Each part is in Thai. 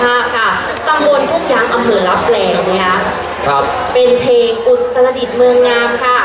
ภาพค่ะตำบลทุ่งยางอำเภอรับแลนะคะครับ เป็นเพลงอุตรดิตถ์เมืองงามค่ะ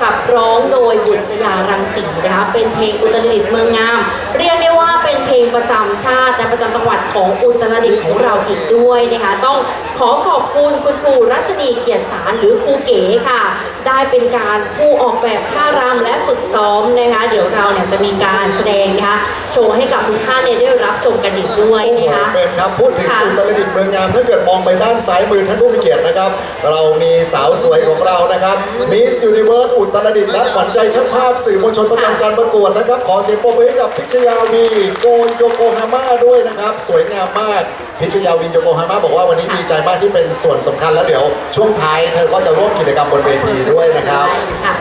ขับร้องโดยบุตรยารังสีนะคะเป็นเพลงอุตรดิตถ์เมืองงาม เรียกได้ว่าเป็นเพลงประจำชาติและประจำจังหวัดของอุตรดิตถ์ของเราอีกด้วยนะคะต้อง ขอขอบคุณคุณครูรัชนีเกียรติสารหรือครูเก๋ค่ะ ได้เป็นการผู้ออกแบบท่ารำและฝึกซ้อมนะคะ เดี๋ยวเราเนี่ยจะมีการแสดงนะคะโชว์ให้กับทุกท่านเนี่ยได้รับชมกันอีกด้วยโอ้โหนะคะเฟรมครับพูดถึงค่ะอุตรดิตถ์เมืองงามถ้าเกิดมองไปด้านซ้ายมือท่านผู้มีเกียรตินะครับ เรามีสาวสวยของเรานะครับมิสยูนิเวิร์สอุตรดิตถ์และขวัญใจช่างภาพสื่อมวลชนประจำการประกวดนะครับ ขอเสียงปรบมือให้กับพิชยาวีโกโยโกฮาม่าด้วยนะครับ สวยงามมากพิชยาวีโยโกฮาม่าบอกว่าวันนี้ดีใจมากที่เป็นส่วนสำคัญแล้วเดี๋ยวช่วงท้ายเธอก็จะร่วมกิจกรรมบนเวทีด้วยนะครับ ใช่ค่ะ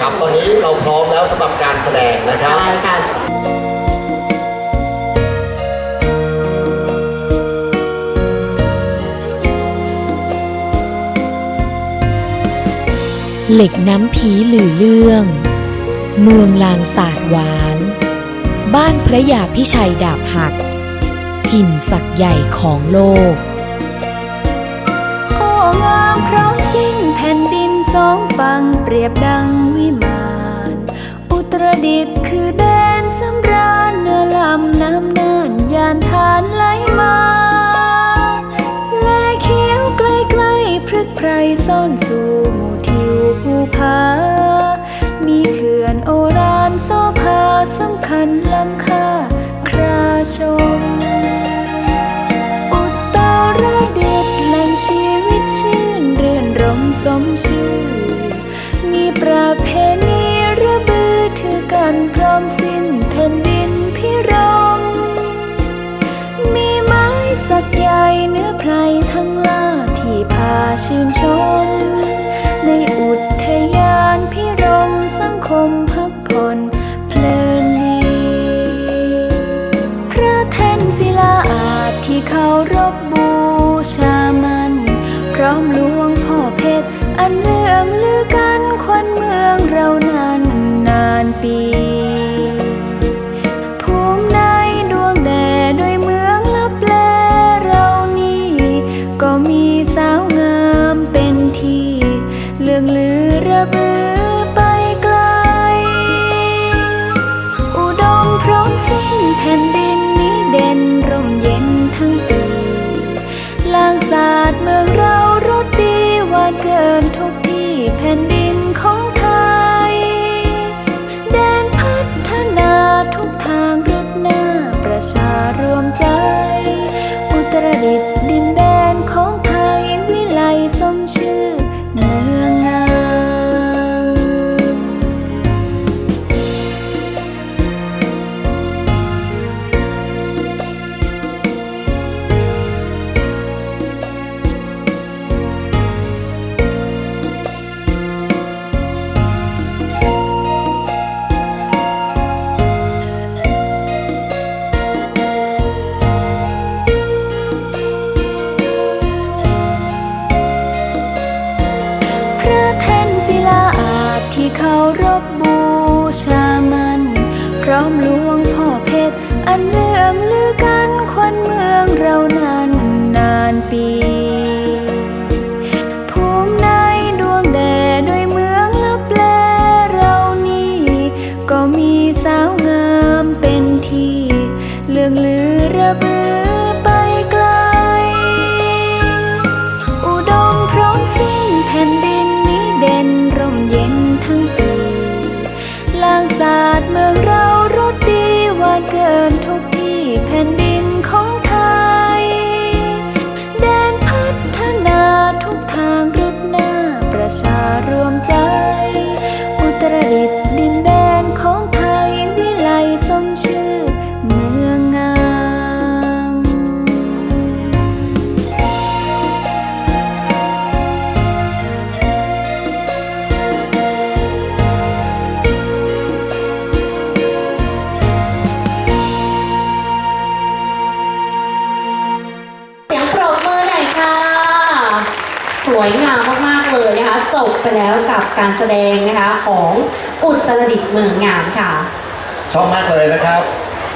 ครับตอนนี้เราพร้อมแล้วสำหรับการแสดงนะครับ ใช่ค่ะเหล็กน้ำผีหลือเรื่อง เมืองลางศาสตร์หวาน บ้านพระยาพิชัยดาบหัก ถิ่นศักดิ์ใหญ่ของโลก สองฝั่งเปรียบดังวิมานอุตรดิตถ์คือแดนสำราญเนื้อลำน้ำน่านยานทานไหลมาและเขียวใกล้ๆพรึกไพรซ่อนสู่หมู่ทิวภูผามีเขื่อนโอรานโซภาสำคัญลำคา บูชามัน พร้อมหลวงพ่อเพชร อันเลื่องลือกันควันเมืองเรานั้นนานปีภูมิในดวงแดดด้วยเมืองลับแลเรานี่ก็มีสาวงามเป็นที่เรื่องลือระเบือ เขารบบูชามัน พร้อมหลวงพ่อเพชร อันเลื่องลือกันควันเมืองเรานั้นนานปีภูมิในดวงแดดด้วยเมืองลับแลเรานี่ก็มีสาวงามเป็นที่เรื่องลือระบือไปไกล อุดมพร้อมสิ้นแผ่นดิน เดินทุกที่แผ่นดิน ไปแล้วกับการแสดงนะคะของอุตรดิตถ์เมืองงามค่ะ ชอบมากเลยนะครับ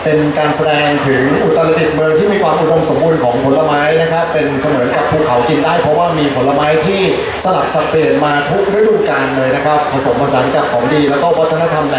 เป็นการแสดงถึงอุตรดิตถ์เมืองที่มีความอุดมสมบูรณ์ของผลไม้นะครับ เป็นเสมือนกับภูเขากินได้ เพราะว่ามีผลไม้ที่สลับสับเปลี่ยนมาทุกฤดูกาลเลยนะครับ ผสมผสานกับของดีแล้วก็วัฒนธรรม